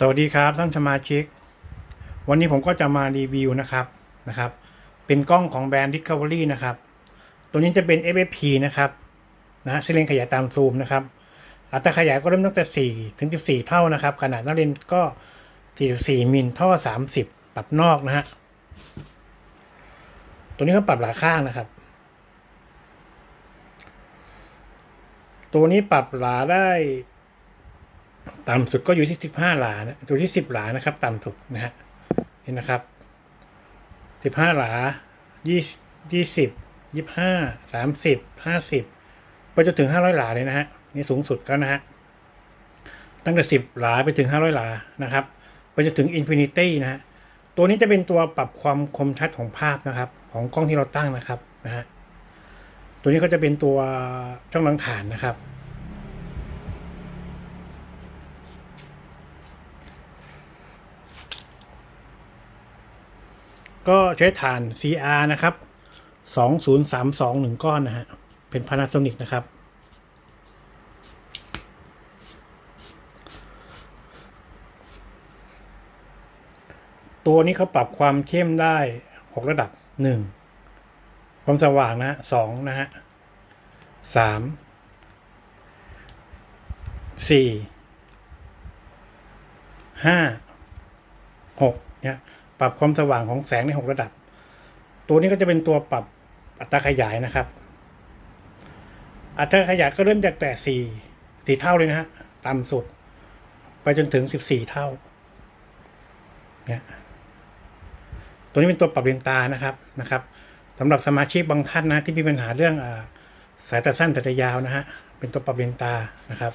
สวัสดีครับท่านสมาชิก วันนี้ผมก็จะมารีวิวนะครับนะครับ เป็นกล้องของแบรนด์ Discovery นะครับ ตัวนี้จะเป็น FFP นะครับนะเส้นเลนขยายตามซูมนะครับ อัตราขยายก็เริ่มตั้งแต่ 4 ถึง 14 เท่านะครับ ขนาดหน้าเลนก็ 44 มิลท่อ 30 ปรับนอกนะฮะตัวนี้ก็ปรับหลายข้างนะครับ ตัวนี้ปรับหลาได้ ต่ำสุดก็อยู่ที่สิบห้าหลานะอยู่ที่สิบหลานะครับ ต่ำสุดนะฮะเห็นนะครับสิบห้าหลายี่ยี่สิบยี่ห้าสามสิบห้าสิบไปจนถึงห้าร้อยหลาเลยนะฮะนี่สูงสุดแล้วนะฮะตั้งแต่สิบหลาไปถึงห้าร้อยหลานะครับไปจนถึงอินฟินิตี้นะฮะตัวนี้จะเป็นตัวปรับความคมชัดของภาพนะครับ ของกล้องที่เราตั้งนะครับนะฮะตัวนี้ก็จะเป็นตัวช่องลังฐานนะครับ ก็ใช้ฐาน CR นะครับ 2032หนึ่งก้อนนะฮะ เป็น Panasonic นะครับ ตัวนี้เขาปรับความเข้มได้ 6 ระดับ 1 ความสว่างนะฮะ2นะฮะ3 4 5 6เนี่ย ปรับความสว่างของแสงในหกระดับ ตัวนี้ก็จะเป็นตัวปรับอัตราขยายนะครับ อัตราขยายก็เริ่มจากแต่สี่สี่เท่าเลยนะฮะต่ำสุด ไปจนถึงสิบสี่เท่าเนี่ยตัวนี้เป็นตัวปรับเรียงตานะครับนะครับสำหรับสมาชิกบางท่านนะที่มีปัญหาเรื่องอสายตาสั้นสายตายาวนะฮะเป็นตัวปรับเรียงตานะครับ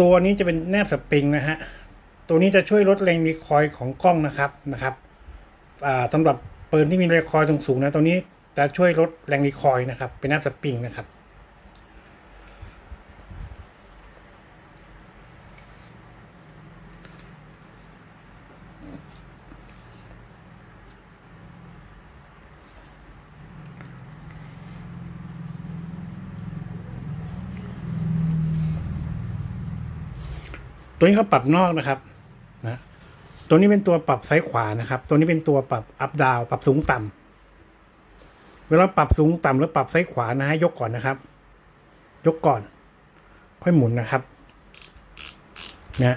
ตัวนี้จะเป็นแนบสปริงนะฮะ ตัวนี้จะช่วยลดแรงรีคอยล์ของกล้องนะครับนะครับอ่าสำหรับปืนที่มีแรงรีคอยล์สูงๆนะตัวนี้จะช่วยลดแรงรีคอยล์นะครับ เป็นแนบสปริงนะครับ ตัวนี้เขาปรับนอกนะครับนะตัวนี้เป็นตัวปรับซ้ายขวานะครับ ตัวนี้เป็นตัวปรับอัพดาวปรับสูงต่ำเวลาปรับสูงต่ำแล้วปรับซ้ายขวานะฮะยกก่อนนะครับ ยกก่อน ค่อยหมุนนะครับนะ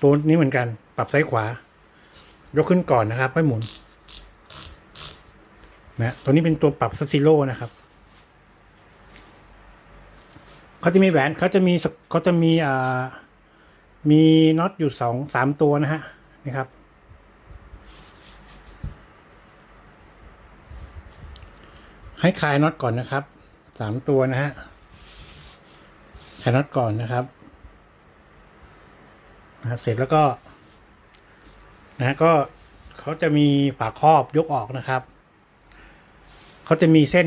ตัวนี้เหมือนกัน ปรับซ้ายขวา ยกขึ้นก่อนนะครับ ค่อยหมุนนะตัวนี้เป็นตัวปรับซัซิโร่นะครับเขาจะมีแหวนเขาจะมีเขาจะมีอ่า มีน็อตอยู่สองสามตัวนะฮะนี่ครับ ให้คลายน็อตก่อนนะครับสามตัวนะฮะคลายน็อตก่อนนะครับนะเสร็จแล้วก็นะฮะก็เขาจะมีฝาครอบยกออกนะครับเขาจะมีเส้น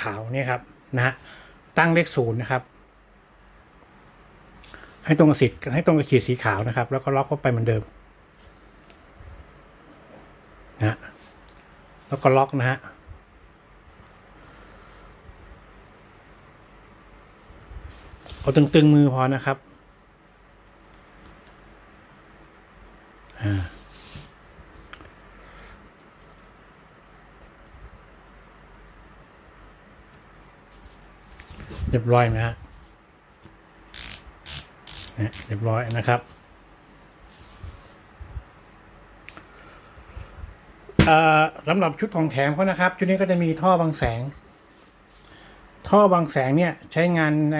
ขาวๆเนี่ยครับนะฮะตั้งเลขศูนย์นะครับ ให้ตรงกับสิทธิ์ให้ตรงกับขีดสีขาวนะครับ แล้วก็ล็อกเข้าไปเหมือนเดิมนะฮะแล้วก็ล็อกนะฮะเอาตึงๆมือพอนะครับอ่าเรียบร้อยนะฮะ เรียบร้อยนะครับสำหรับชุดของแถมเขานะครับ ชุดนี้ก็จะมีท่อบางแสง ท่อบางแสงเนี่ยใช้งานใน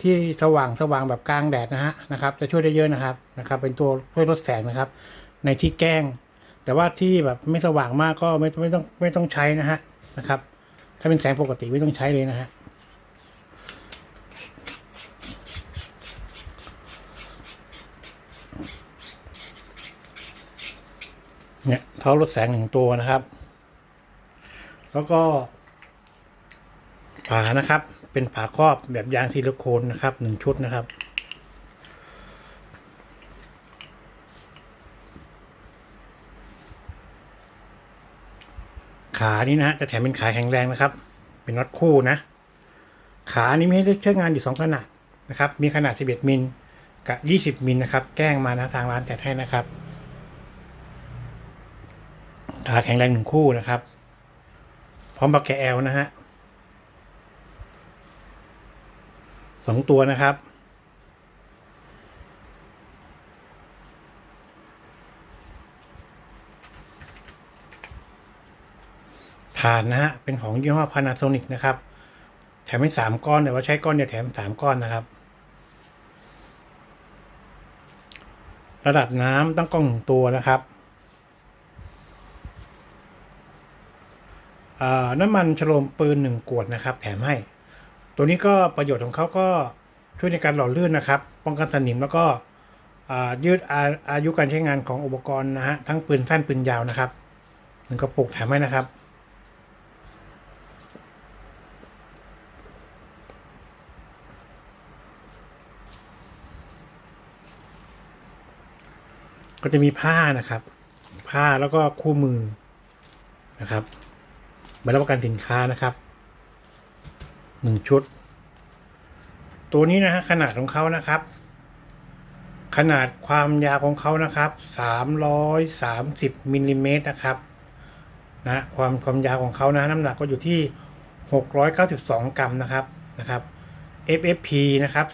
ที่สว่างสว่างแบบกลางแดดนะฮะนะครับ จะช่วยได้เยอะนะครับนะครับ เป็นตัวช่วยลดแสงนะครับ ในที่แก้ง แต่ว่าที่แบบไม่สว่างมากก็ไม่ไม่ต้องไม่ต้องใช้นะฮะนะครับ ถ้าเป็นแสงปกติไม่ต้องใช้เลยนะฮะ เนี่ยเท้าลดแสงหนึ่งตัวนะครับ แล้วก็ฝานะครับ เป็นฝาครอบแบบยางซิลิโคนนะครับหนึ่งชุดนะครับ ขานี่นะฮะจะแถมเป็นขาแข็งแรงนะครับ เป็นน็อตคู่นะ ขานี้มีให้เลือกใช้งานอยู่สองขนาดนะครับ มีขนาด 11 มิลกับ 20 มิลนะครับ แกล้งมานะทางร้านจัดให้นะครับ ขาแข็งแรงหนึ่งคู่นะครับ พร้อมบักแกแอลนะฮะสองตัวนะครับ ผ่านนะฮะ เป็นของยี่ห้อ Panasonic นะครับ แถมให้สามก้อนแต่ว่าใช้ก้อนเดียวแถมสามก้อนนะครับ ระดับน้ำตั้งกล้องหนึ่งตัวนะครับอ่า น้ำมันฉโลมปืนหนึ่งขวดนะครับ แถมให้ ตัวนี้ก็ประโยชน์ของเขาก็ช่วยในการหล่อลื่นนะครับ ป้องกันสนิมแล้วก็ยืดอาอายุการใช้งานของอุปกรณ์นะฮะทั้งปืนสั้นปืนยาวนะครับหนึ่งกระปุกแถมให้นะครับ ก็จะมีผ้านะครับ ผ้าแล้วก็คู่มือนะครับ รับประกันสินค้านะครับหนึ่งชุด ตัวนี้นะฮะขนาดของเขานะครับ ขนาดความยาวของเขานะครับสามร้อยสามสิบมิลลิเมตรนะครับนะความความยาวของเขานะน้ำหนักก็อยู่ที่หกร้อยเก้าสิบสองกรัมนะครับนะครับ FFP นะครับ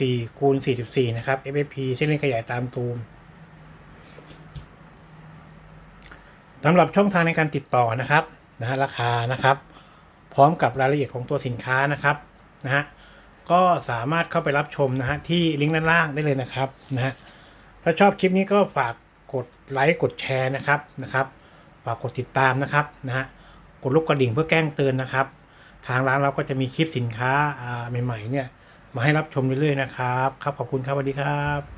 44 คูณ 44 นะครับ FFP เส้นเล่นขยายตามตูมสำหรับช่องทางในการติดต่อนะครับ นะฮะราคานะครับ พร้อมกับรายละเอียดของตัวสินค้านะครับนะฮะก็สามารถเข้าไปรับชมนะฮะที่ลิงก์ด้านล่างได้เลยนะครับนะฮะถ้าชอบคลิปนี้ก็ฝากกดไลค์กดแชร์นะครับนะครับฝากกดติดตามนะครับนะฮะกดลูกกระดิ่งเพื่อแจ้งเตือนนะครับ ทางร้านเราก็จะมีคลิปสินค้าอ่าใหม่ๆเนี่ยมาให้รับชมเรื่อยๆนะครับ ครับขอบคุณครับสวัสดีครับ